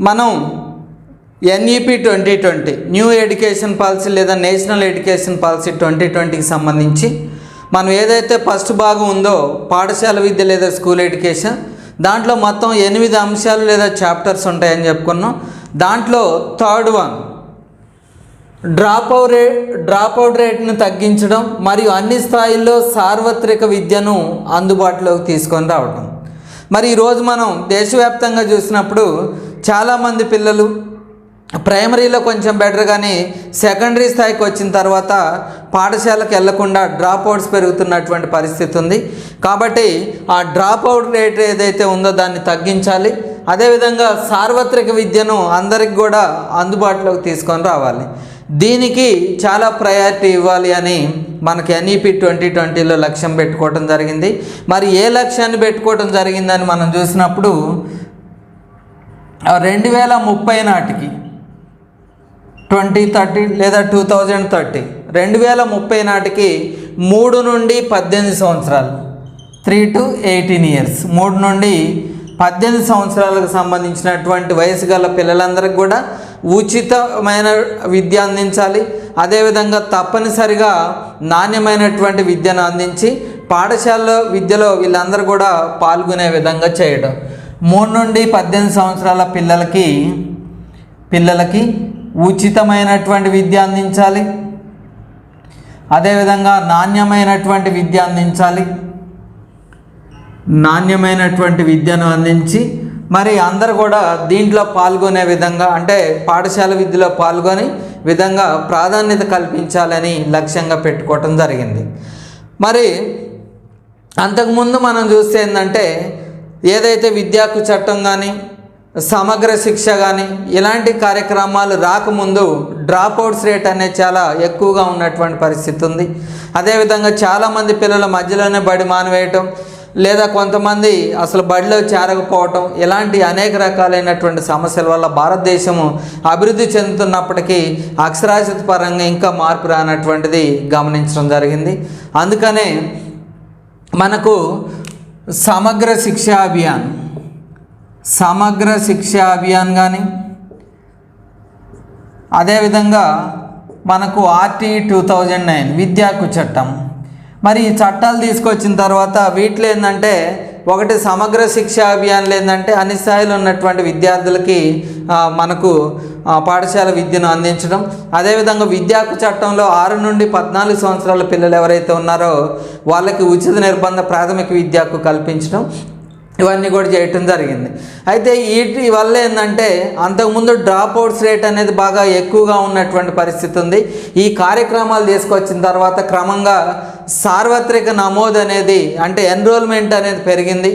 మనం NEP twenty twenty new education policy లేదా national education policy twenty ట్వంటీకి సంబంధించి మనం ఏదైతే ఫస్ట్ భాగం ఉందో పాఠశాల విద్య లేదా స్కూల్ ఎడ్యుకేషన్ దాంట్లో మొత్తం ఎనిమిది అంశాలు లేదా చాప్టర్స్ ఉంటాయని చెప్పుకున్నాం. దాంట్లో third one drop out rate drop out రేట్ను తగ్గించడం మరియు అన్ని స్థాయిల్లో సార్వత్రిక విద్యను అందుబాటులోకి తీసుకొని రావడం మరి ఈరోజు మనం దేశవ్యాప్తంగా చూసినప్పుడు చాలామంది పిల్లలు ప్రైమరీలో కొంచెం బెటర్ కానీ సెకండరీ స్థాయికి వచ్చిన తర్వాత పాఠశాలకు వెళ్ళకుండా డ్రాప్ అవుట్స్ పెరుగుతున్నటువంటి పరిస్థితి ఉంది. కాబట్టి ఆ డ్రాప్ అవుట్ రేట్ ఏదైతే ఉందో దాన్ని తగ్గించాలి. అదేవిధంగా సార్వత్రిక విద్యను అందరికి కూడా అందుబాటులోకి తీసుకొని రావాలి. దీనికి చాలా ప్రయారిటీ ఇవ్వాలి అని మనకి ఎన్ఈపి ట్వంటీ ట్వంటీలో లక్ష్యం పెట్టుకోవడం జరిగింది. మరి ఏ లక్ష్యాన్ని పెట్టుకోవడం జరిగిందని మనం చూసినప్పుడు రెండు వేల ముప్పై నాటికి ట్వంటీ థర్టీ లేదా టూ థౌజండ్ థర్టీ రెండు వేల ముప్పై నాటికి మూడు నుండి పద్దెనిమిది సంవత్సరాలు త్రీ టు ఎయిటీన్ ఇయర్స్. మూడు నుండి పద్దెనిమిది సంవత్సరాలకు సంబంధించినటువంటి వయసు గల పిల్లలందరికీ కూడా ఉచితమైన విద్య అందించాలి. అదేవిధంగా తప్పనిసరిగా నాణ్యమైనటువంటి విద్యను అందించి పాఠశాలలో విద్యలో వీళ్ళందరూ కూడా పాల్గొనే విధంగా చేయడం. మూడు నుండి పద్దెనిమిది సంవత్సరాల పిల్లలకి పిల్లలకి ఉచితమైనటువంటి విద్య అందించాలి. అదేవిధంగా నాణ్యమైనటువంటి విద్య అందించాలి. నాణ్యమైనటువంటి విద్యను అందించి మరి అందరు కూడా దీంట్లో పాల్గొనే విధంగా అంటే పాఠశాల విద్యలో పాల్గొని విధంగా ప్రాధాన్యత కల్పించాలని లక్ష్యంగా పెట్టుకోవటం జరిగింది. మరి అంతకుముందు మనం చూస్తే ఏంటంటే ఏదైతే విద్యాకు చట్టం కానీ సమగ్ర శిక్ష కానీ ఇలాంటి కార్యక్రమాలు రాకముందు డ్రాప్ అవుట్స్ రేట్ అనేది చాలా ఎక్కువగా ఉన్నటువంటి పరిస్థితి ఉంది. అదేవిధంగా చాలామంది పిల్లల మధ్యలోనే బడి మానివేయటం లేదా కొంతమంది అసలు బడిలో చేరకపోవటం ఇలాంటి అనేక రకాలైనటువంటి సమస్యల వల్ల భారతదేశము అభివృద్ధి చెందుతున్నప్పటికీ అక్షరాస్యత పరంగా ఇంకా మార్పు రానటువంటిది గమనించడం జరిగింది. అందుకనే మనకు సమగ్ర శిక్షా అభియాన్. సమగ్ర శిక్షా అభియాన్ కానీ అదేవిధంగా మనకు ఆర్టీ టూ థౌజండ్ నైన్ విద్యాకు చట్టం. మరి ఈ చట్టాలు తీసుకొచ్చిన తర్వాత వీటిలో ఏంటంటే ఒకటి సమగ్ర శిక్షా అభియాన్లు ఏంటంటే అన్ని స్థాయిలో ఉన్నటువంటి విద్యార్థులకి మనకు పాఠశాల విద్యను అందించడం. అదేవిధంగా విద్యాకు చట్టంలో ఆరు నుండి పద్నాలుగు సంవత్సరాల పిల్లలు ఎవరైతే ఉన్నారో వాళ్ళకి ఉచిత నిర్బంధ ప్రాథమిక విద్యకు కల్పించడం. ఇవన్నీ కూడా చేయటం జరిగింది. అయితే వీటి వల్ల ఏంటంటే అంతకుముందు డ్రాప్ అవుట్స్ రేట్ అనేది బాగా ఎక్కువగా ఉన్నటువంటి పరిస్థితి ఉంది. ఈ కార్యక్రమాలు తీసుకొచ్చిన తర్వాత క్రమంగా సార్వత్రిక నమోదు అనేది అంటే ఎన్రోల్మెంట్ అనేది పెరిగింది.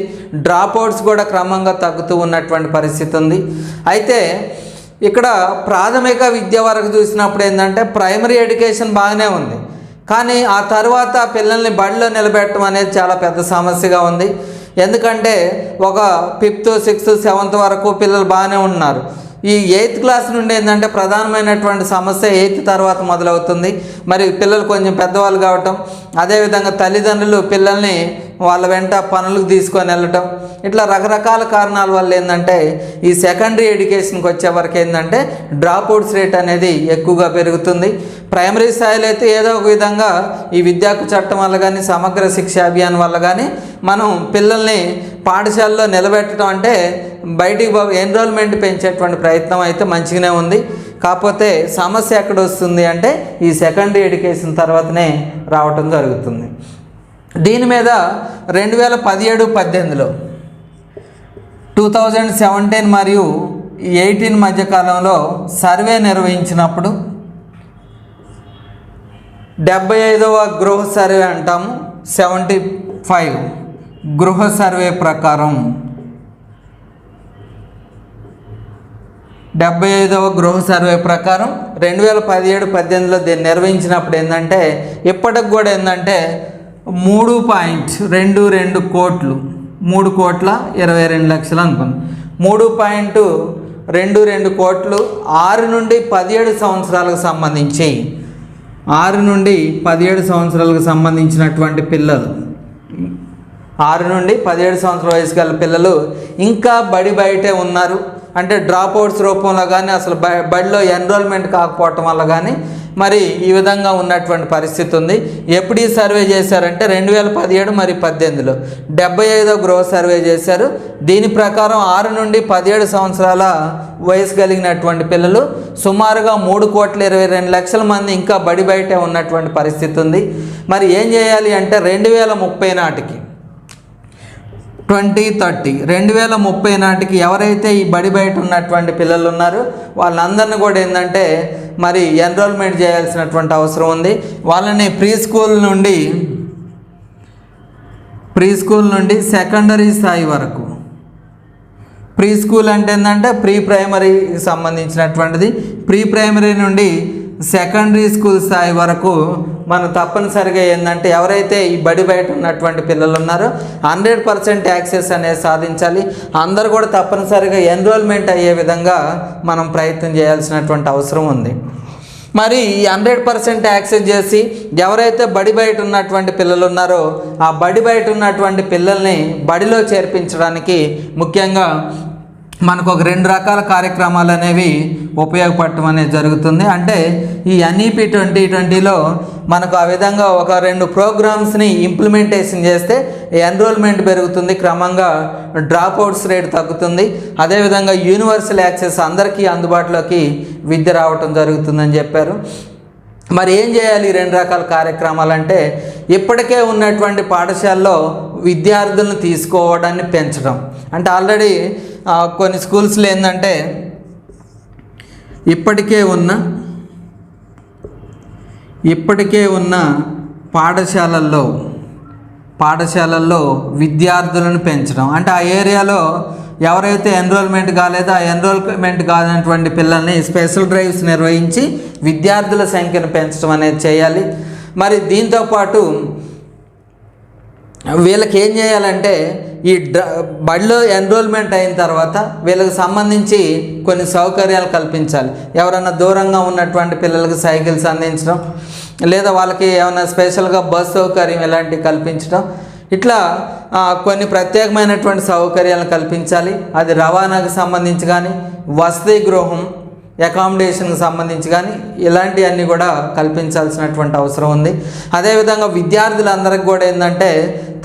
డ్రాప్ అవుట్స్ కూడా క్రమంగా తగ్గుతూ ఉన్నటువంటి పరిస్థితి ఉంది. అయితే ఇక్కడ ప్రాథమిక విద్య వరకు చూసినప్పుడు ఏంటంటే ప్రైమరీ ఎడ్యుకేషన్ బాగానే ఉంది. కానీ ఆ తర్వాత పిల్లల్ని బడిలో నిలబెట్టడం అనేది చాలా పెద్ద సమస్యగా ఉంది. ఎందుకంటే ఒక ఫిఫ్త్ సిక్స్త్ సెవెంత్ వరకు పిల్లలు బాగానే ఉన్నారు ఈ ఎయిత్ క్లాస్ నుండి ఏంటంటే ప్రధానమైనటువంటి సమస్య ఎయిత్ తర్వాత మొదలవుతుంది. మరి పిల్లలు కొంచెం పెద్దవాళ్ళు కావటం అదేవిధంగా తల్లిదండ్రులు పిల్లల్ని వాళ్ళ వెంట పనులకు తీసుకొని వెళ్ళటం. ఇట్లా రకరకాల కారణాల వల్ల ఏంటంటే ఈ సెకండరీ ఎడ్యుకేషన్కి వచ్చే వరకు ఏంటంటే డ్రాప్ అవుట్స్ రేట్ అనేది ఎక్కువగా పెరుగుతుంది. ప్రైమరీ స్థాయిలో అయితే ఏదో ఒక విధంగా ఈ విద్యాకు చట్టం వల్ల కానీ సమగ్ర శిక్ష అభియాన్ వల్ల కానీ మనం పిల్లల్ని పాఠశాలలో నిలబెట్టడం అంటే బయటికి ఎన్రోల్మెంట్ పెంచేటువంటి ప్రయత్నం అయితే మంచిగానే ఉంది. కాకపోతే సమస్య ఎక్కడ వస్తుంది అంటే ఈ సెకండరీ ఎడ్యుకేషన్ తర్వాతనే రావటం జరుగుతుంది. దీని మీద రెండు వేల పదిహేడు పద్దెనిమిదిలో టూ థౌజండ్ సెవెంటీన్ మరియు ఎయిటీన్ మధ్య కాలంలో సర్వే నిర్వహించినప్పుడు డెబ్బై ఐదవ గృహ సర్వే అంటాము సెవెంటీ ఫైవ్ గృహ సర్వే ప్రకారం. డెబ్బై ఐదవ గృహ సర్వే ప్రకారం రెండు వేల పదిహేడు పద్దెనిమిదిలో దీన్ని నిర్వహించినప్పుడు ఏంటంటే ఇప్పటికి కూడా ఏంటంటే మూడు పాయింట్ రెండు రెండు కోట్లు మూడు కోట్ల ఇరవై రెండు లక్షలు అనుకుంది. మూడు పాయింట్ రెండు రెండు కోట్లు ఆరు నుండి పదిహేడు సంవత్సరాలకు సంబంధించి ఆరు నుండి పదిహేడు సంవత్సరాలకు సంబంధించినటువంటి పిల్లలు ఆరు నుండి పదిహేడు సంవత్సరాల వయసు గల పిల్లలు ఇంకా బడి బయటే ఉన్నారు. అంటే డ్రాప్ అవుట్స్ రూపంలో కానీ అసలు బ- బడిలో ఎన్రోల్మెంట్ కాకపోవటం వల్ల కానీ మరి ఈ విధంగా ఉన్నటువంటి పరిస్థితి ఉంది. ఎప్పుడు ఈ సర్వే చేశారంటే రెండు వేల పదిహేడు మరి పద్దెనిమిదిలో. డెబ్బై ఐదో గృహ సర్వే చేశారు. దీని ప్రకారం ఆరు నుండి పదిహేడు సంవత్సరాల వయసు కలిగినటువంటి పిల్లలు సుమారుగా మూడు కోట్ల ఇరవై రెండు లక్షల మంది ఇంకా బడి బయటే ఉన్నటువంటి పరిస్థితి ఉంది. మరి ఏం చేయాలి అంటే రెండు వేల ముప్పై నాటికి ట్వంటీ థర్టీ. రెండు వేల ముప్పై నాటికి ఎవరైతే ఈ బడి బయట ఉన్నటువంటి పిల్లలు ఉన్నారో వాళ్ళందరిని కూడా ఏంటంటే మరి ఎన్రోల్మెంట్ చేయాల్సినటువంటి అవసరం ఉంది. వాళ్ళని ప్రీ స్కూల్ నుండి ప్రీ స్కూల్ నుండి సెకండరీ స్థాయి వరకు. ప్రీ స్కూల్ అంటే ఏంటంటే ప్రీ ప్రైమరీకి సంబంధించినటువంటిది. ప్రీ ప్రైమరీ నుండి సెకండరీ స్కూల్ స్థాయి వరకు మనం తప్పనిసరిగా ఏంటంటే ఎవరైతే ఈ బడి బయట ఉన్నటువంటి పిల్లలు ఉన్నారో హండ్రెడ్ పర్సెంట్ యాక్సెస్ అనేది సాధించాలి. అందరూ కూడా తప్పనిసరిగా ఎన్రోల్మెంట్ అయ్యే విధంగా మనం ప్రయత్నం చేయాల్సినటువంటి అవసరం ఉంది. మరి ఈ హండ్రెడ్ పర్సెంట్ యాక్సెస్ చేసి ఎవరైతే బడి బయట ఉన్నటువంటి పిల్లలు ఉన్నారో ఆ బడి బయట ఉన్నటువంటి పిల్లల్ని బడిలో చేర్పించడానికి ముఖ్యంగా మనకు ఒక రెండు రకాల కార్యక్రమాలు అనేవి ఉపయోగపడటం అనేది జరుగుతుంది. అంటే ఈ ఎన్ఈపి ట్వంటీ ట్వంటీలో మనకు ఆ విధంగా ఒక రెండు ప్రోగ్రామ్స్ని ఇంప్లిమెంటేషన్ చేస్తే ఎన్రోల్మెంట్ పెరుగుతుంది క్రమంగా డ్రాప్ అవుట్స్ రేట్ తగ్గుతుంది. అదేవిధంగా యూనివర్సల్ యాక్సెస్ అందరికీ అందుబాటులోకి విద్య రావటం జరుగుతుందని చెప్పారు. మరి ఏం చేయాలి రెండు రకాల కార్యక్రమాలు అంటే ఇప్పటికే ఉన్నటువంటి పాఠశాలలో విద్యార్థులను తీసుకోవడాన్ని పెంచడం. అంటే ఆల్రెడీ కొన్ని స్కూల్స్లో ఏంటంటే ఇప్పటికే ఉన్న ఇప్పటికే ఉన్న పాఠశాలల్లో పాఠశాలల్లో విద్యార్థులను పెంచడం. అంటే ఆ ఏరియాలో ఎవరైతే ఎన్రోల్మెంట్ కాలేదో ఆ ఎన్రోల్మెంట్ కానటువంటి పిల్లల్ని స్పెషల్ డ్రైవ్స్ నిర్వహించి విద్యార్థుల సంఖ్యను పెంచడం అనేది చేయాలి. మరి దీంతోపాటు వీళ్ళకి ఏం చేయాలంటే ఈ డ్ర బడిలో ఎన్రోల్మెంట్ అయిన తర్వాత వీళ్ళకి సంబంధించి కొన్ని సౌకర్యాలు కల్పించాలి. ఎవరైనా దూరంగా ఉన్నటువంటి పిల్లలకు సైకిల్స్ అందించడం లేదా వాళ్ళకి ఏమైనా స్పెషల్గా బస్ సౌకర్యం ఇలాంటివి కల్పించడం. ఇట్లా కొన్ని ప్రత్యేకమైనటువంటి సౌకర్యాలను కల్పించాలి. అది రవాణాకు సంబంధించి కానీ వసతి గృహం అకామిడేషన్కి సంబంధించి కానీ ఇలాంటివన్నీ కూడా కల్పించాల్సినటువంటి అవసరం ఉంది. అదేవిధంగా విద్యార్థులందరికీ కూడా ఏంటంటే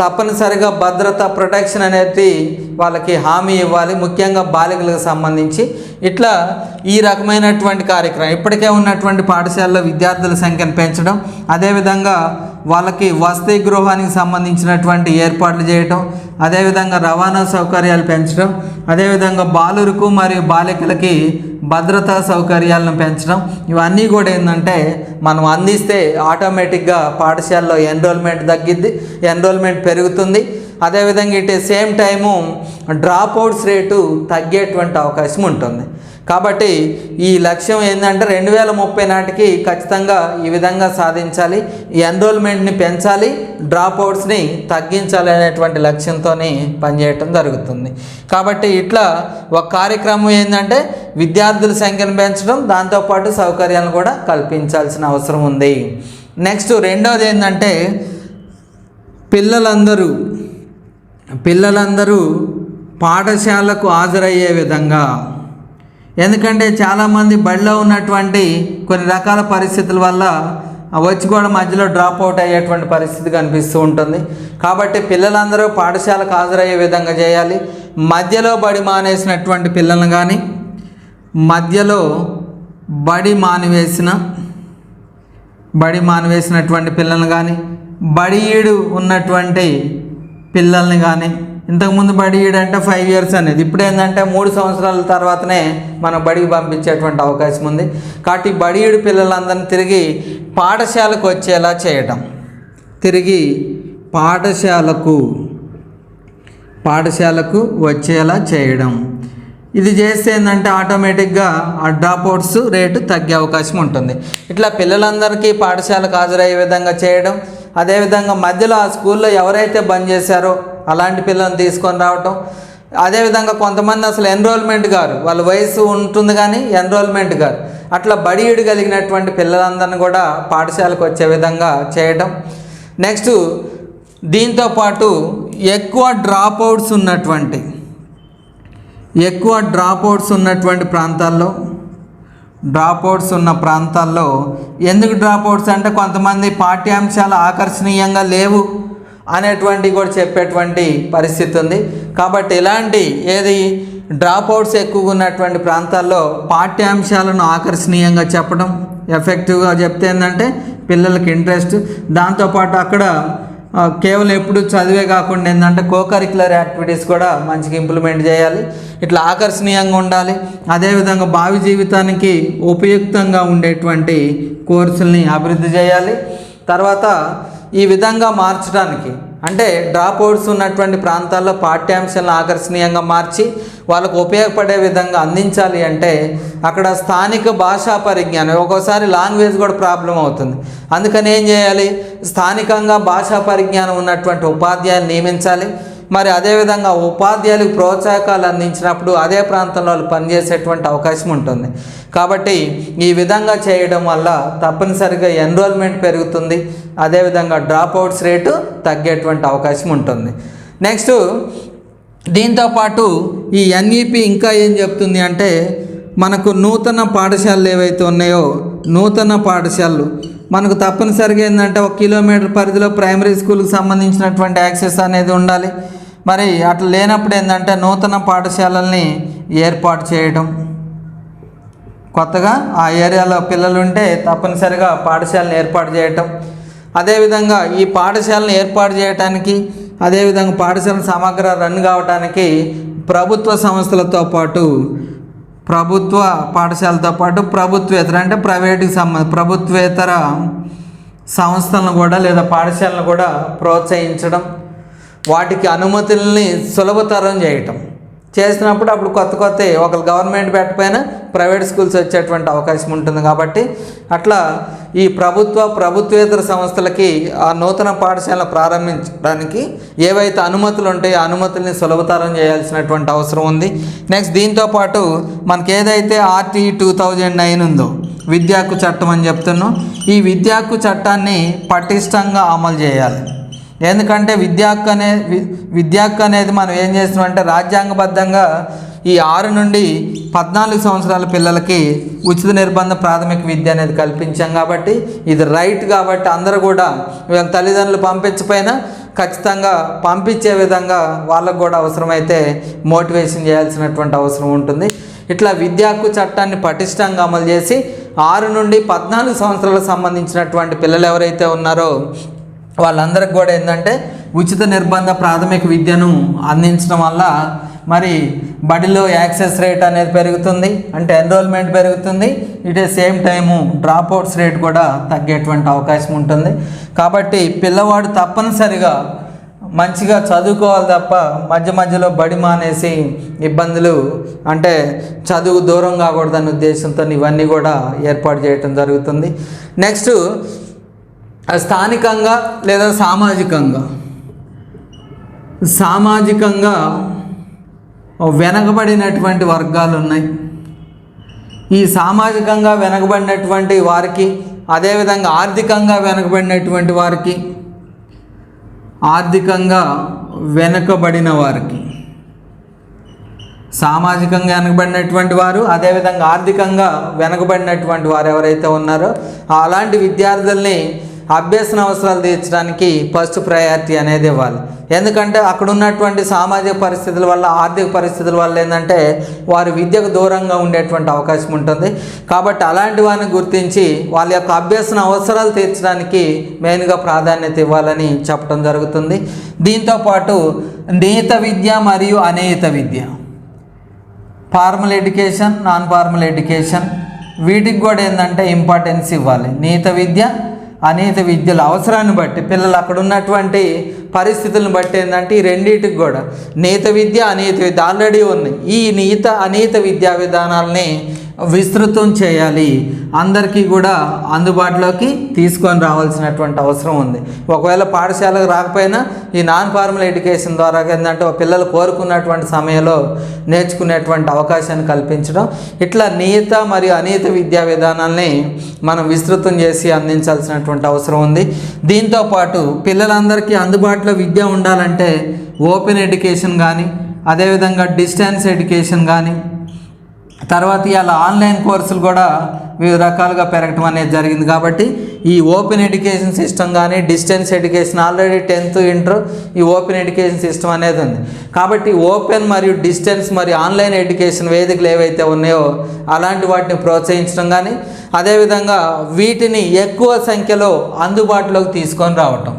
తప్పనిసరిగా భద్రత ప్రొటెక్షన్ అనేది వాళ్ళకి హామీ ఇవ్వాలి ముఖ్యంగా బాలికలకు సంబంధించి. ఇట్లా ఈ రకమైనటువంటి కార్యక్రమం ఇప్పటికే ఉన్నటువంటి పాఠశాలలో విద్యార్థుల సంఖ్యను పెంచడం అదేవిధంగా వాళ్ళకి వసతి గృహానికి సంబంధించినటువంటి ఏర్పాట్లు చేయటం అదేవిధంగా రవాణా సౌకర్యాలు పెంచడం అదేవిధంగా బాలురుకు మరియు బాలికలకి భద్రతా సౌకర్యాలను పెంచడం ఇవన్నీ కూడా ఏంటంటే మనం అందిస్తే ఆటోమేటిక్గా పాఠశాలలో ఎన్రోల్మెంట్ తగ్గిద్ది ఎన్రోల్మెంట్ పెరుగుతుంది. అదేవిధంగా ఇటు same time drop outs rate తగ్గేటువంటి అవకాశం ఉంటుంది. కాబట్టి ఈ లక్ష్యం ఏంటంటే రెండు వేల ముప్పై నాటికి ఖచ్చితంగా ఈ విధంగా సాధించాలి. ఎన్రోల్మెంట్ని పెంచాలి. డ్రాప్ అవుట్స్ని తగ్గించాలి అనేటువంటి లక్ష్యంతో పనిచేయటం జరుగుతుంది. కాబట్టి ఇట్లా ఒక కార్యక్రమం ఏంటంటే విద్యార్థుల సంఖ్యను పెంచడం దాంతోపాటు సౌకర్యాలను కూడా కల్పించాల్సిన అవసరం ఉంది. నెక్స్ట్ రెండవది ఏంటంటే పిల్లలందరూ పిల్లలందరూ పాఠశాలకు హాజరయ్యే విధంగా ఎందుకంటే చాలామంది బడిలో ఉన్నటువంటి కొన్ని రకాల పరిస్థితుల వల్ల వచ్చి కూడా మధ్యలో డ్రాప్ అవుట్ అయ్యేటువంటి పరిస్థితి కనిపిస్తూ ఉంటుంది. కాబట్టి పిల్లలందరూ పాఠశాలకు హాజరయ్యే విధంగా చేయాలి. మధ్యలో బడి మానేసినటువంటి పిల్లలను కానీ మధ్యలో బడి మానివేసిన బడి మానివేసినటువంటి పిల్లలను కానీ బడి ఈడు ఉన్నటువంటి పిల్లల్ని కానీ ఇంతకుముందు బడి ఫైవ్ ఇయర్స్ అనేది. ఇప్పుడు ఏంటంటే మూడు సంవత్సరాల తర్వాతనే మనం బడికి పంపించేటువంటి అవకాశం ఉంది. కాబట్టి ఈ పిల్లలందరినీ తిరిగి పాఠశాలకు వచ్చేలా చేయటం. తిరిగి పాఠశాలకు పాఠశాలకు వచ్చేలా చేయడం. ఇది చేస్తే ఏంటంటే ఆటోమేటిక్గా ఆ డ్రాప్అవుట్స్ రేటు తగ్గే అవకాశం ఉంటుంది. ఇట్లా పిల్లలందరికీ పాఠశాలకు హాజరయ్యే విధంగా చేయడం. అదేవిధంగా మధ్యలో ఆ స్కూల్లో ఎవరైతే బంద్ చేశారో అలాంటి పిల్లల్ని తీసుకొని రావటం. అదేవిధంగా కొంతమంది అసలు ఎన్రోల్మెంట్ గారు వాళ్ళ వయసు ఉంటుంది కానీ ఎన్రోల్మెంట్ గారు. అట్లా బడియుడు కలిగినటువంటి పిల్లలందరిని కూడా పాఠశాలకు వచ్చే విధంగా చేయటం. నెక్స్ట్ దీంతో పాటు ఎక్కువ డ్రాప్ అవుట్స్ ఉన్నటువంటి ఎక్కువ డ్రాప్ అవుట్స్ ఉన్నటువంటి ప్రాంతాల్లో డ్రాప్ అవుట్స్ ఉన్న ప్రాంతాల్లో ఎందుకు డ్రాప్ అవుట్స్ అంటే కొంతమంది పాఠ్యాంశాలు ఆకర్షణీయంగా లేవు. అనేటువంటి కూడా చెప్పేటువంటి పరిస్థితి ఉంది. కాబట్టి ఇలాంటి ఏది డ్రాప్ అవుట్స్ ఎక్కువగా ఉన్నటువంటి ప్రాంతాల్లో పాఠ్యాంశాలను ఆకర్షణీయంగా చెప్పడం ఎఫెక్టివ్గా చెప్తే ఏంటంటే పిల్లలకి ఇంట్రెస్ట్ దాంతోపాటు అక్కడ కేవలం ఎప్పుడు చదివే కాకుండా ఏంటంటే కోకరిక్యులర్ యాక్టివిటీస్ కూడా మంచిగా ఇంప్లిమెంట్ చేయాలి. ఇట్లా ఆకర్షణీయంగా ఉండాలి. అదేవిధంగా భావి జీవితానికి ఉపయుక్తంగా ఉండేటువంటి కోర్సుల్ని అభివృద్ధి చేయాలి. తర్వాత ఈ విధంగా మార్చడానికి అంటే డ్రాప్ అవుట్స్ ఉన్నటువంటి ప్రాంతాల్లో పాఠ్యాంశాలను ఆకర్షణీయంగా మార్చి వాళ్ళకు ఉపయోగపడే విధంగా అందించాలి అంటే అక్కడ స్థానిక భాషా పరిజ్ఞానం ఒక్కోసారి లాంగ్వేజ్ కూడా ప్రాబ్లం అవుతుంది. అందుకని ఏం చేయాలి? స్థానికంగా భాషా పరిజ్ఞానం ఉన్నటువంటి ఉపాధ్యాయులు నియమించాలి. మరి అదేవిధంగా ఉపాధ్యాయులకు ప్రోత్సాహకాలు అందించినప్పుడు అదే ప్రాంతంలో వాళ్ళు పనిచేసేటువంటి అవకాశం ఉంటుంది. కాబట్టి ఈ విధంగా చేయడం వల్ల తప్పనిసరిగా ఎన్రోల్మెంట్ పెరుగుతుంది. అదేవిధంగా డ్రాప్ అవుట్స్ రేటు తగ్గేటువంటి అవకాశం ఉంటుంది. నెక్స్ట్ దీంతోపాటు ఈ ఎన్ఈపి ఇంకా ఏం చెప్తుంది అంటే మనకు నూతన పాఠశాలలు ఏవైతే ఉన్నాయో నూతన పాఠశాలలు మనకు తప్పనిసరిగా ఏంటంటే ఒక కిలోమీటర్ పరిధిలో ప్రైమరీ స్కూల్కి సంబంధించినటువంటి యాక్సెస్ అనేది ఉండాలి. మరి అట్లా లేనప్పుడు ఏంటంటే నూతన పాఠశాలల్ని ఏర్పాటు చేయడం కొత్తగా ఆ ఏరియాలో పిల్లలు ఉంటే తప్పనిసరిగా పాఠశాలను ఏర్పాటు చేయటం. అదేవిధంగా ఈ పాఠశాలను ఏర్పాటు చేయడానికి అదేవిధంగా పాఠశాల సమగ్ర రన్ కావడానికి ప్రభుత్వ సంస్థలతో పాటు ప్రభుత్వ పాఠశాలతో పాటు ప్రభుత్వేతర అంటే ప్రైవేటుకి సంబంధ ప్రభుత్వేతర సంస్థలను కూడా లేదా పాఠశాలను కూడా ప్రోత్సహించడం. వాటికి అనుమతుల్ని సులభతరం చేయటం. చేసినప్పుడు అప్పుడు కొత్త కొత్త ఒకరు గవర్నమెంట్ పెట్టపోయినా ప్రైవేట్ స్కూల్స్ వచ్చేటువంటి అవకాశం ఉంటుంది కాబట్టి అట్లా ఈ ప్రభుత్వ ప్రభుత్వేతర సంస్థలకి ఆ నూతన పాఠశాల ప్రారంభించడానికి ఏవైతే అనుమతులు ఉంటాయో ఆ అనుమతుల్ని సులభతరం చేయాల్సినటువంటి అవసరం ఉంది. నెక్స్ట్ దీంతో పాటు మనకి ఏదైతే ఆర్టీ టూ థౌజండ్ నైన్ ఉందో విద్యాకు చట్టం అని చెప్తున్నాం ఈ విద్యాకు చట్టాన్ని పటిష్టంగా అమలు చేయాలి. ఎందుకంటే విద్యాక్ అనే వి- హక్కు అనేది మనం ఏం చేస్తున్నామంటే రాజ్యాంగబద్ధంగా ఈ ఆరు నుండి పద్నాలుగు సంవత్సరాల పిల్లలకి ఉచిత నిర్బంధ ప్రాథమిక విద్య అనేది కల్పించాం కాబట్టి ఇది రైట్ కాబట్టి అందరూ కూడా వీళ్ళ తల్లిదండ్రులు పంపించపోయినా ఖచ్చితంగా పంపించే విధంగా వాళ్ళకు కూడా అవసరమైతే మోటివేషన్ చేయాల్సినటువంటి అవసరం ఉంటుంది. ఇట్లా విద్యాకు చట్టాన్ని పటిష్టంగా అమలు చేసి ఆరు నుండి పద్నాలుగు సంవత్సరాలకు సంబంధించినటువంటి పిల్లలు ఎవరైతే ఉన్నారో వాళ్ళందరికి కూడా ఏంటంటే ఉచిత నిర్బంధ ప్రాథమిక విద్యను అందించడం వల్ల మరి బడిలో యాక్సెస్ రేట్ అనేది పెరుగుతుంది అంటే ఎన్రోల్మెంట్ పెరుగుతుంది. It a same time drop outs rate కూడా తగ్గేటువంటి అవకాశం ఉంటుంది. కాబట్టి పిల్లవాడు తప్పనిసరిగా మంచిగా చదువుకోవాలి తప్ప మధ్య మధ్యలో బడి మానేసి ఇబ్బందులు అంటే చదువు దూరం కాకూడదనే ఉద్దేశంతో ఇవన్నీ కూడా ఏర్పాటు చేయటం జరుగుతుంది. నెక్స్ట్ స్థానికంగా లేదా సామాజికంగా? సామాజికంగా వెనకబడినటువంటి వర్గాలు ఉన్నాయి ఈ సామాజికంగా వెనకబడినటువంటి వారికి అదేవిధంగా ఆర్థికంగా వెనకబడినటువంటి వారికి ఆర్థికంగా వెనకబడిన వారికి సామాజికంగా వెనకబడినటువంటి వారు అదేవిధంగా ఆర్థికంగా వెనకబడినటువంటి వారు ఎవరైతే ఉన్నారో అలాంటి విద్యార్థుల్ని అభ్యసన అవసరాలు తీర్చడానికి ఫస్ట్ ప్రయారిటీ అనేది ఇవ్వాలి. ఎందుకంటే అక్కడ ఉన్నటువంటి సామాజిక పరిస్థితుల వల్ల ఆర్థిక పరిస్థితుల వల్ల ఏంటంటే వారు విద్యకు దూరంగా ఉండేటువంటి అవకాశం ఉంటుంది. కాబట్టి అలాంటి వారిని గుర్తించి వాళ్ళ యొక్క అభ్యసన అవసరాలు తీర్చడానికి మెయిన్గా ప్రాధాన్యత ఇవ్వాలని చెప్పడం జరుగుతుంది. దీంతోపాటు నేత విద్య మరియు అనేత విద్య. Formal education non formal education వీటికి కూడా ఏంటంటే ఇంపార్టెన్స్ ఇవ్వాలి. నీత విద్య అనేక విద్యల అవసరాన్ని బట్టి పిల్లలు అక్కడ ఉన్నటువంటి పరిస్థితులను బట్టి ఏంటంటే ఈ రెండింటికి కూడా నీత విద్య అనీత విద్య ఆల్రెడీ ఉన్నాయి. ఈ నీత అనీత విద్యా విధానాలని విస్తృతం చేయాలి. అందరికీ కూడా అందుబాటులోకి తీసుకొని రావాల్సినటువంటి అవసరం ఉంది. ఒకవేళ పాఠశాలకు రాకపోయినా ఈ నాన్ ఫార్మల్ ఎడ్యుకేషన్ ద్వారా ఏంటంటే ఒక పిల్లలు కోరుకున్నటువంటి సమయంలో నేర్చుకునేటువంటి అవకాశాన్ని కల్పించడం ఇట్లా నియత మరియు అనియత విద్యా విధానాల్ని మనం విస్తృతం చేసి అందించాల్సినటువంటి అవసరం ఉంది. దీంతో పాటు పిల్లలందరికీ అందుబాటులో విద్య ఉండాలంటే ఓపెన్ ఎడ్యుకేషన్ కానీ అదేవిధంగా డిస్టెన్స్ ఎడ్యుకేషన్ కానీ తర్వాత ఇవాళ ఆన్లైన్ కోర్సులు కూడా వివిధ రకాలుగా పెరగటం అనేది జరిగింది. కాబట్టి ఈ ఓపెన్ ఎడ్యుకేషన్ సిస్టమ్ కానీ distance education already tenth inter ఈ ఓపెన్ ఎడ్యుకేషన్ సిస్టమ్ అనేది ఉంది. కాబట్టి ఓపెన్ మరియు డిస్టెన్స్ మరియు ఆన్లైన్ ఎడ్యుకేషన్ వేదికలు ఏవైతే ఉన్నాయో అలాంటి వాటిని ప్రోత్సహించడం కానీ అదేవిధంగా వీటిని ఎక్కువ సంఖ్యలో అందుబాటులోకి తీసుకొని రావటం.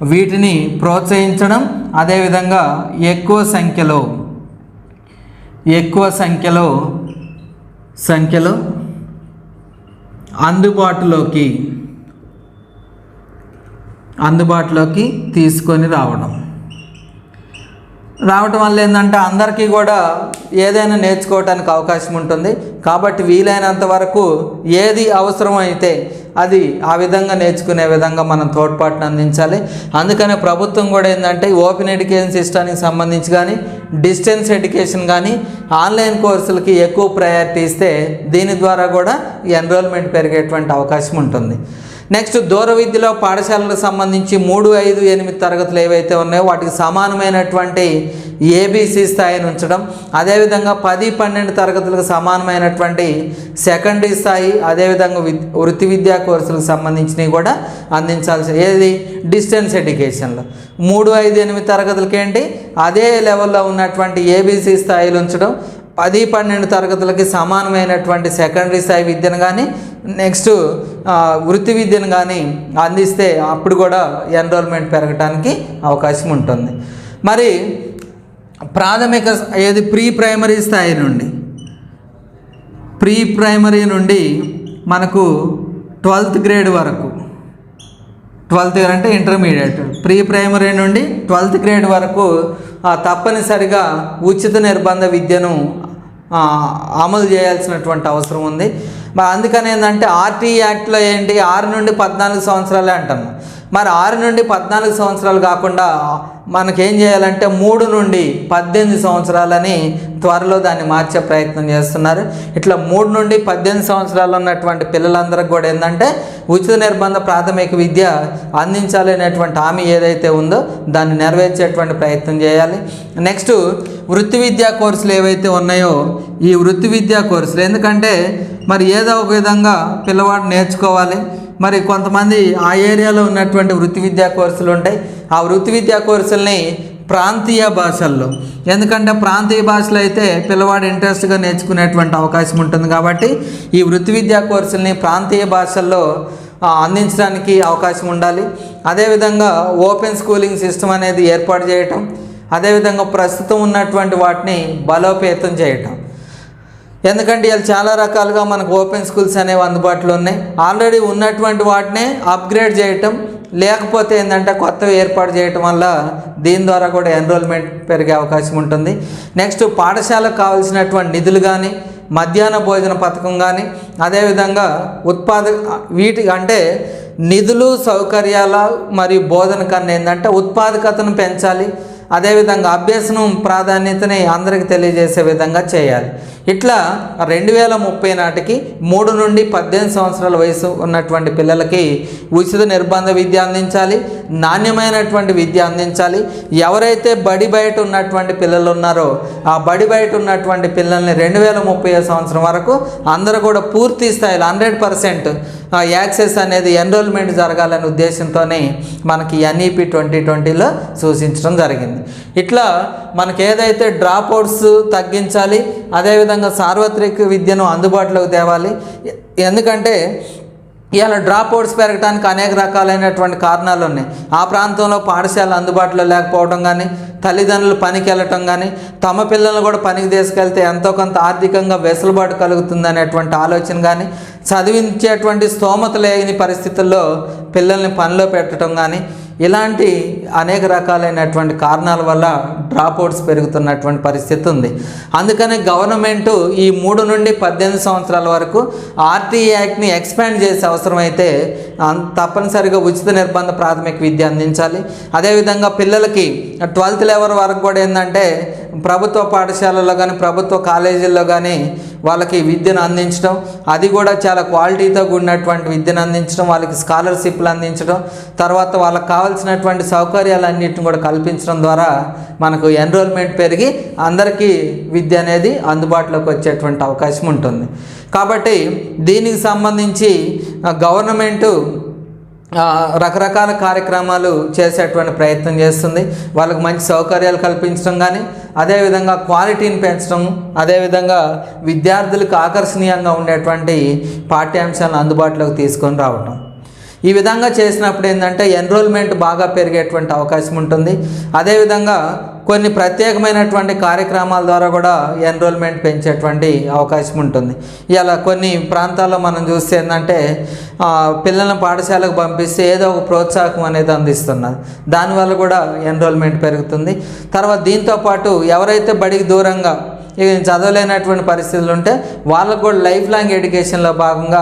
వీటిని ప్రోత్సహించడం అదేవిధంగా ఎక్కువ సంఖ్యలో ఎక్కువ సంఖ్యలో సంఖ్యలో అందుబాటులోకి అందుబాటులోకి తీసుకొని రావడం. రావటం వల్ల ఏంటంటే అందరికీ కూడా ఏదైనా నేర్చుకోవడానికి అవకాశం ఉంటుంది. కాబట్టి వీలైనంత వరకు ఏది అయితే అది ఆ విధంగా నేర్చుకునే విధంగా మనం తోడ్పాటును అందించాలి. అందుకనే ప్రభుత్వం కూడా ఏంటంటే ఓపెన్ ఎడ్యుకేషన్ సిస్టానికి సంబంధించి కానీ డిస్టెన్స్ ఎడ్యుకేషన్ కానీ ఆన్లైన్ కోర్సులకి ఎక్కువ ప్రయారిటీ ఇస్తే దీని ద్వారా కూడా ఎన్రోల్మెంట్ పెరిగేటువంటి అవకాశం ఉంటుంది. నెక్స్ట్ దూర విద్యలో పాఠశాలకు సంబంధించి మూడు ఐదు ఎనిమిది తరగతులు ఏవైతే ఉన్నాయో వాటికి సమానమైనటువంటి ఏబీసీ స్థాయిని ఉంచడం అదేవిధంగా పది పన్నెండు తరగతులకు సమానమైనటువంటి సెకండరీ స్థాయి అదేవిధంగా విద్ వృత్తి విద్యా కోర్సులకు సంబంధించినవి కూడా అందించాల్సి ఏది? డిస్టెన్స్ ఎడ్యుకేషన్లో. మూడు ఐదు ఎనిమిది తరగతులకి ఏంటి అదే లెవెల్లో ఉన్నటువంటి ఏబీసీ స్థాయిలు ఉంచడం పది పన్నెండు తరగతులకి సమానమైనటువంటి సెకండరీ స్థాయి విద్యను కానీ నెక్స్ట్ వృత్తి విద్యను కానీ అందిస్తే అప్పుడు కూడా ఎన్రోల్మెంట్ పెరగడానికి అవకాశం ఉంటుంది. మరి ప్రాథమిక ఏది ప్రీ ప్రైమరీ స్థాయి నుండి? ప్రీ ప్రైమరీ నుండి మనకు ట్వెల్త్ గ్రేడ్ వరకు ట్వెల్త్ అంటే ఇంటర్మీడియట్. ప్రీ ప్రైమరీ నుండి ట్వెల్త్ గ్రేడ్ వరకు తప్పనిసరిగా ఉచిత నిర్బంధ విద్యను అమలు చేయాల్సినటువంటి అవసరం ఉంది. మరి అందుకని ఏంటంటే ఆర్టీ యాక్ట్లో ఏంటి ఆరు నుండి పద్నాలుగు సంవత్సరాలే అంటాము మరి ఆరు నుండి పద్నాలుగు సంవత్సరాలు కాకుండా మనకేం చేయాలంటే మూడు నుండి పద్దెనిమిది సంవత్సరాలని త్వరలో దాన్ని మార్చే ప్రయత్నం చేస్తున్నారు. ఇట్లా మూడు నుండి పద్దెనిమిది సంవత్సరాలు ఉన్నటువంటి పిల్లలందరికీ కూడా ఏంటంటే ఉచిత నిర్బంధ ప్రాథమిక విద్య అందించాలి అనేటువంటి హామీ ఏదైతే ఉందో దాన్ని నెరవేర్చేటువంటి ప్రయత్నం చేయాలి. నెక్స్ట్ వృత్తి విద్యా కోర్సులు ఏవైతే ఉన్నాయో ఈ వృత్తి విద్యా కోర్సులు. ఎందుకంటే మరి ఏదో ఒక విధంగా పిల్లవాడు నేర్చుకోవాలి. మరి కొంతమంది ఆ ఏరియాలో ఉన్నటువంటి వృత్తి విద్యా కోర్సులు ఉంటాయి. ఆ వృత్తి విద్యా కోర్సుల్ని ప్రాంతీయ భాషల్లో. ఎందుకంటే ప్రాంతీయ భాషలో అయితే పిల్లవాడు ఇంట్రెస్ట్గా నేర్చుకునేటువంటి అవకాశం ఉంటుంది కాబట్టి ఈ వృత్తి విద్యా కోర్సుల్ని ప్రాంతీయ భాషల్లో అందించడానికి అవకాశం ఉండాలి. అదేవిధంగా ఓపెన్ స్కూలింగ్ సిస్టమ్ అనేది ఏర్పాటు చేయటం. అదేవిధంగా ప్రస్తుతం ఉన్నటువంటి వాటిని బలోపేతం చేయటం. ఎందుకంటే ఇలా చాలా రకాలుగా మనకు ఓపెన్ స్కూల్స్ అనేవి అందుబాటులో ఉన్నాయి. ఆల్రెడీ ఉన్నటువంటి వాటినే అప్గ్రేడ్ చేయటం లేకపోతే ఏంటంటే కొత్తవి ఏర్పాటు చేయటం వల్ల దీని ద్వారా కూడా ఎన్రోల్మెంట్ పెరిగే అవకాశం ఉంటుంది. నెక్స్ట్ పాఠశాలకు కావాల్సినటువంటి నిధులు కానీ మధ్యాహ్న భోజన పథకం కానీ అదేవిధంగా ఉత్పాదక వీటి అంటే నిధులు సౌకర్యాల మరియు బోధన కన్నా ఏంటంటే ఉత్పాదకతను పెంచాలి. అదేవిధంగా అభ్యసనం ప్రాధాన్యతని అందరికి తెలియజేసే విధంగా చేయాలి. ఇట్లా రెండు వేల ముప్పై నాటికి మూడు నుండి పద్దెనిమిది సంవత్సరాల వయసు ఉన్నటువంటి పిల్లలకి ఉచిత నిర్బంధ విద్య అందించాలి నాణ్యమైనటువంటి విద్య అందించాలి. ఎవరైతే బడి బయట ఉన్నటువంటి పిల్లలు ఉన్నారో ఆ బడి బయట ఉన్నటువంటి పిల్లల్ని రెండు వేల ముప్పై సంవత్సరం వరకు అందరూ కూడా పూర్తి స్థాయిలో హండ్రెడ్ పర్సెంట్ యాక్సెస్ అనేది ఎన్రోల్మెంట్ జరగాలనే ఉద్దేశంతోనే మనకి ఎన్ఈపి ట్వంటీ ట్వంటీలో సూచించడం జరిగింది. ఇట్లా మనకి ఏదైతే డ్రాప్ అవుట్స్ తగ్గించాలి అదేవిధంగా సార్వత్రిక విద్యను అందుబాటులోకి తేవాలి ఎందుకంటే ఇవాళ డ్రాప్ అవుట్స్ పెరగడానికి అనేక రకాలైనటువంటి కారణాలు ఉన్నాయి. ఆ ప్రాంతంలో పాఠశాల అందుబాటులో లేకపోవడం కానీ తల్లిదండ్రులు పనికి వెళ్ళటం కానీ తమ పిల్లల్ని కూడా పనికి తీసుకెళ్తే ఎంతో కొంత ఆర్థికంగా వెసులుబాటు కలుగుతుంది అనేటువంటి ఆలోచన కానీ చదివించేటువంటి స్తోమత లేని పరిస్థితుల్లో పిల్లల్ని పనిలో పెట్టడం కానీ ఇలాంటి అనేక రకాలైనటువంటి కారణాల వల్ల డ్రాప్అవుట్స్ పెరుగుతున్నటువంటి పరిస్థితి ఉంది. అందుకనే గవర్నమెంట్ ఈ మూడు నుండి పద్దెనిమిది సంవత్సరాల వరకు ఆర్టీ యాక్ట్ని ఎక్స్పాండ్ చేసే అవసరమైతే అన్- తప్పనిసరిగా ఉచిత నిర్బంధ ప్రాథమిక విద్య అందించాలి. అదేవిధంగా పిల్లలకి ట్వెల్త్ లెవెల్ వరకు కూడా ఏంటంటే ప్రభుత్వ పాఠశాలల్లో కానీ ప్రభుత్వ కాలేజీల్లో కానీ వాళ్ళకి విద్యను అందించడం అది కూడా చాలా క్వాలిటీతో కూడినటువంటి విద్యను అందించడం వాళ్ళకి స్కాలర్షిప్లు అందించడం తర్వాత వాళ్ళకి కావాల్సినటువంటి సౌకర్యాలన్నింటిని కూడా కల్పించడం ద్వారా మనకు ఎన్రోల్మెంట్ పెరిగి అందరికీ విద్య అనేది అందుబాటులోకి వచ్చేటువంటి అవకాశం ఉంటుంది. కాబట్టి దీనికి సంబంధించి గవర్నమెంటు రకరకాల కార్యక్రమాలు చేసేటువంటి ప్రయత్నం చేస్తుంది. వాళ్ళకి మంచి సౌకర్యాలు కల్పించడం కానీ అదేవిధంగా క్వాలిటీని పెంచడం అదేవిధంగా విద్యార్థులకు ఆకర్షణీయంగా ఉండేటువంటి పాఠ్యాంశాలను అందుబాటులోకి తీసుకొని రావటం. ఈ విధంగా చేసినప్పుడు ఏంటంటే ఎన్రోల్మెంట్ బాగా పెరిగేటువంటి అవకాశం ఉంటుంది. అదేవిధంగా కొన్ని ప్రత్యేకమైనటువంటి కార్యక్రమాల ద్వారా కూడా ఎన్రోల్మెంట్ పెంచేటువంటి అవకాశం ఉంటుంది. ఇలా కొన్ని ప్రాంతాల్లో మనం చూస్తే ఏంటంటే పిల్లలను పాఠశాలకు పంపిస్తే ఏదో ఒక ప్రోత్సాహం అనేది అందిస్తున్నారు. దానివల్ల కూడా ఎన్రోల్మెంట్ పెరుగుతుంది. తర్వాత దీంతోపాటు ఎవరైతే బడికి దూరంగా ఇక చదవలేనటువంటి పరిస్థితులు ఉంటే వాళ్ళకు కూడా లైఫ్ లాంగ్ ఎడ్యుకేషన్లో భాగంగా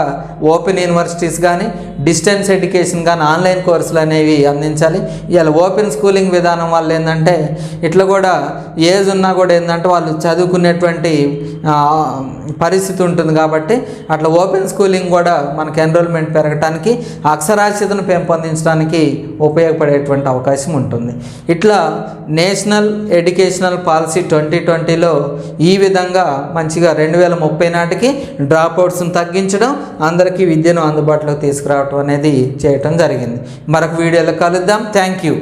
ఓపెన్ యూనివర్సిటీస్ కానీ డిస్టెన్స్ ఎడ్యుకేషన్ కానీ ఆన్లైన్ కోర్సులు అనేవి అందించాలి. ఇలా ఓపెన్ స్కూలింగ్ విధానం వల్ల ఏంటంటే ఇట్లా కూడా ఏజ్ ఉన్నా కూడా ఏంటంటే వాళ్ళు చదువుకునేటువంటి పరిస్థితి ఉంటుంది కాబట్టి అట్లా ఓపెన్ స్కూలింగ్ కూడా మనకు ఎన్రోల్మెంట్ పెరగటానికి అక్షరాస్యతను పెంపొందించడానికి ఉపయోగపడేటువంటి అవకాశం ఉంటుంది. ఇట్లా నేషనల్ ఎడ్యుకేషనల్ పాలసీ ట్వంటీ ట్వంటీలో ఈ విధంగా మంచిగా రెండు వేల ముప్పై నాటికి డ్రాప్ అవుట్స్ను తగ్గించడం అందరికీ విద్యను అందుబాటులోకి తీసుకురావడం అనేది చేయటం జరిగింది. మరొక వీడియోలో కలుద్దాం. Thank you